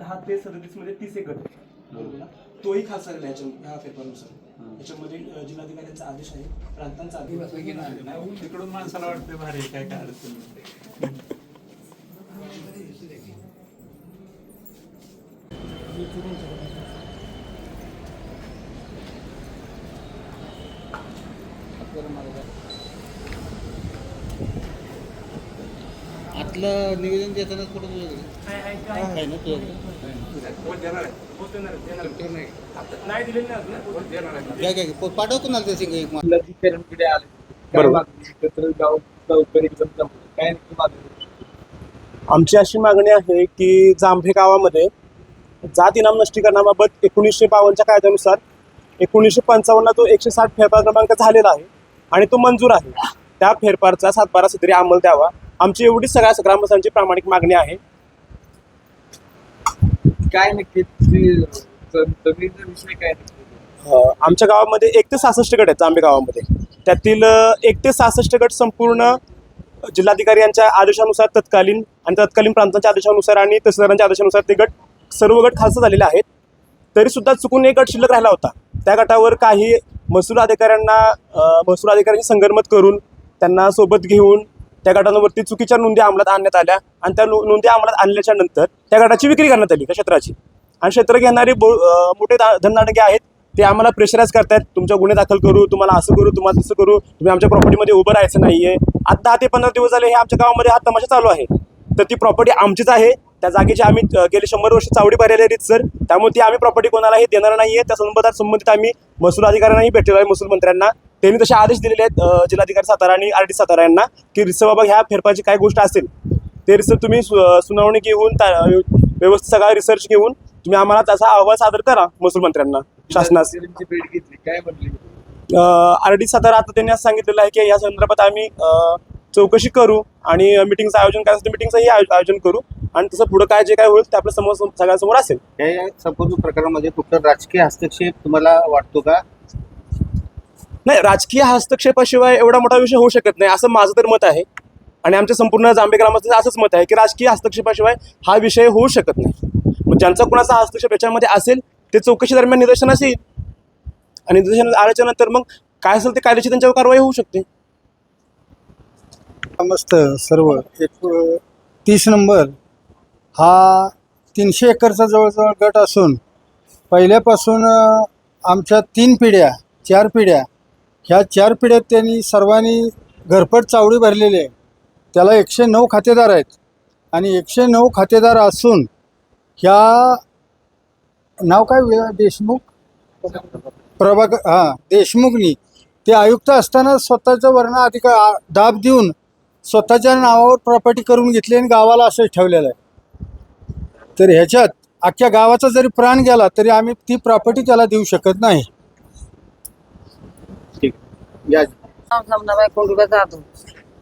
दहा ते सदतीसमध्ये तीस एक गट? तोही आहे याच्या- ह्या पेपरनुसार याच्यामध्ये जिल्हाधिकाऱ्यांचा आदेश आहे प्रांतांचा आदेश तिकडून माणसाला वाटतं भारी काय काय अडचण नाही. आतलं निवेदन देताना कुठं आहे ना ते नाही दिलेली नाही अजून. घ्या घ्या घ्या. पाठवतो ना ते सिंग एक आमची अशी मागणी आहे की जांभे गावामध्ये जात इनाम नष्टीकरणाबाबत एकोणीसशे बावन्नच्या कायद्यानुसार एकोणीसशे पंचावन्नला तो एकशे साठ फेरफार क्रमांक झालेला आहे आणि तो मंजूर आहे. त्या फेरफारचा सातबारा सदरी अंमल द्यावा. आमची एवढीच सगळ्या ग्रामस्थांची प्रामाणिक मागणी आहे. काय नक्की जमिनीचा विषय काय आमच्या गावामध्ये एक ते सहासष्ट गट आहेत जांभे गावामध्ये. त्यातील एक ते सहासष्ट गट संपूर्ण जिल्हाधिकारी यांच्या आदेशानुसार तत्कालीन आणि तत्कालीन प्रांतांच्या आदेशानुसार आणि तहसीलदारांच्या आदेशानुसार ते गट सर्व गट खालसा झालेले आहेत. तरी सुद्धा चुकून एक गट शिल्लक राहिला होता. त्या गटावर काही महसूल अधिकाऱ्यांना महसूल अधिकाऱ्यांची संगनमत करून त्यांना सोबत घेऊन त्या गटांवरती चुकीच्या नोंदी अंमलात आणण्यात आल्या आणि त्या नोंदी अंमलात आणल्याच्या नंतर त्या गटाची विक्री करण्यात आली त्या क्षेत्राची. आणि क्षेत्र घेणारे बो मोठे दा- आहेत ते आम्हाला प्रेशराईज करतायत. तुमच्या गुन्हे दाखल करू तुम्हाला असं करू तुम्हाला तसं करू. तुम्ही आमच्या प्रॉपर्टीमध्ये उभं राहायचं नाही आता आत्ता ते पंधरा दिवस झाले हे आमच्या गावामध्ये हा तमाशा चालू आहे. तर ती प्रॉपर्टी आमचीच आहे. त्या जागेची आम्ही गेले शंभर वर्ष चावडी भरलेली आहेत सर त्यामुळे ती आम्ही प्रॉपर्टी कोणालाही देणार नाही आहे त्या संबंधात संबंधित आम्ही महसूल अधिकाऱ्यांनाही भेटलेलो आहे महसूल मंत्र्यांना. त्यांनी तसे आदेश दिलेले आहेत जिल्हाधिकारी सातारा आणि आर डी सातारा यांना की रिसर बाबा ह्या फेरफारची काय गोष्ट असेल ते रिसर्च तुम्ही सुनावणी घेऊन व्यवस्थित सगळा रिसर्च घेऊन तुम्ही आम्हाला त्याचा अहवाल सादर करा महसूल मंत्र्यांना शासनास. आर डी सातारा आता त्यांनी असं सांगितलेलं आहे की या संदर्भात आम्ही चौकशी करू आणि मिटिंगचं आयोजन करायचं मिटिंगचंही आयोजन करू आणि तसं पुढं काय जे काय होईल ते आपल्यासमोर सगळ्यांसमोर असेल. या संपूर्ण प्रकारामध्ये कुठं राजकीय हस्तक्षेप तुम्हाला वाटतो का? नाही राजकीय हस्तक्षेपाशिवाय एवढा मोठा विषय होऊ शकत नाही असं माझं तर मत आहे. आणि आमच्या संपूर्ण जांभे ग्रामाचं असंच मत आहे की राजकीय हस्तक्षेपाशिवाय हा विषय होऊ शकत नाही. मग ज्यांचा कुणाचा हस्तक्षेप याच्यामध्ये असेल ते चौकशी दरम्यान निदर्शनास येईल. आणि निदर्शन आल्याच्यानंतर मग काय असेल ते कायदेशीर त्यांच्यावर कारवाई होऊ शकते. मस्त सर्व एक तीस नंबर. हा तीनशे एकरचा जवळजवळ गट असून पहिल्यापासून आमच्या तीन पिढ्या चार पिढ्या ह्या चार पिढ्यात त्यांनी सर्वांनी घरपट चावडी भरलेली आहे. त्याला एकशे नऊ खातेदार आहेत. आणि एकशे नऊ खातेदार असून ह्या नाव काय देशमुख? प्रभाकर हां देशमुखनी. ते आयुक्त असताना स्वतःचं वर्ण अधिकार दाब देऊन स्वतःच्या नावावर प्रॉपर्टी करून घेतली आणि गावाला असंच ठेवलेलं आहे. तर ह्याच्यात अख्ख्या गावाचा जरी प्राण गेला तरी आम्ही ती प्रॉपर्टी त्याला देऊ शकत नाही. या समजाबाई कोंडुबा जाधव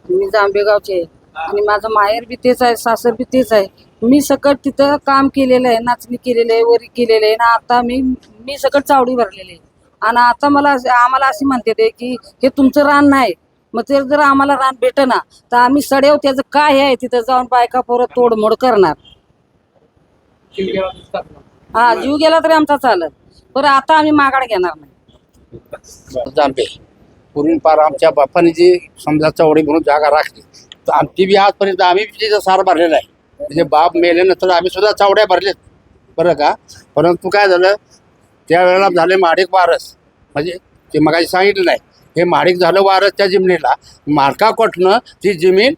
मी जांभेगावचे आहे. आणि माझं माहेर बी तेच आहे सासर बी तेच आहे. मी सकट तिथं काम केलेलं आहे नाचणी केलेलं आहे वरी केलेलं आहे. ना आता मी मी सकट चावडी भरलेली आहे. आणि आता मला असे- आम्हाला अशी म्हणते ते की हे तुमचं रान नाही. मग ते जर आम्हाला रान भेटना तर आम्ही सडेव त्याचं काय आहे तिथं जाऊन बायका पोरं तोडमोड करणार. हा जीव गेला तरी आमचा चालत. पण आता आम्ही मागाड घेणार नाही. जांभे पूर्वी पार आमच्या बापाने जी समजा चौडी म्हणून जागा राखली तर आमची बी आजपर्यंत आम्ही तिचा सार भरलेला आहे. म्हणजे बाप मेल्यानंतर आम्ही सुद्धा चावड्या भरलेत. बरं का? परंतु काय झालं? त्यावेळेला झाले माडिक वारस. म्हणजे ते मगाशी सांगितलं नाही. हे माडिक झालं वारस त्या जमिनीला. मालकाकोटनं ती जमीन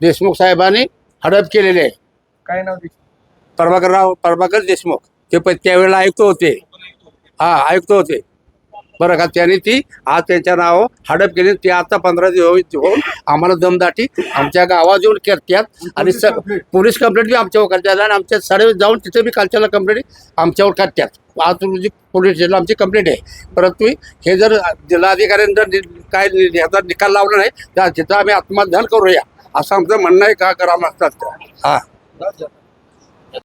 देशमुख साहेबांनी हडप केलेली आहे. काय नाव? प्रभाकरराव प्रभाकर देशमुख. ते पण त्यावेळेला आयुक्त होते. हा आयुक्त होते. बरं का? त्यांनी ती आज त्यांच्या नाव हडप केली. ते आता पंधरा दिवस होऊन आम्हाला दमदाटी. आमच्या गावात येऊन करतात. आणि स पोलीस कंप्लेंट बी आमच्यावर करतात. आणि आमच्या साडे जाऊन तिथे बी कालच्याला कंप्लेंट आमच्यावर करतात. आज रोजी पोलीस स्टेशनला आमची कंप्लेंट आहे. परंतु हे जर जिल्हाधिकाऱ्यांनी जर काय ह्याचा निकाल लावला नाही तर तिथं आम्ही आत्मदान करूया. असं आमचं म्हणणं आहे का? करा मागतात हा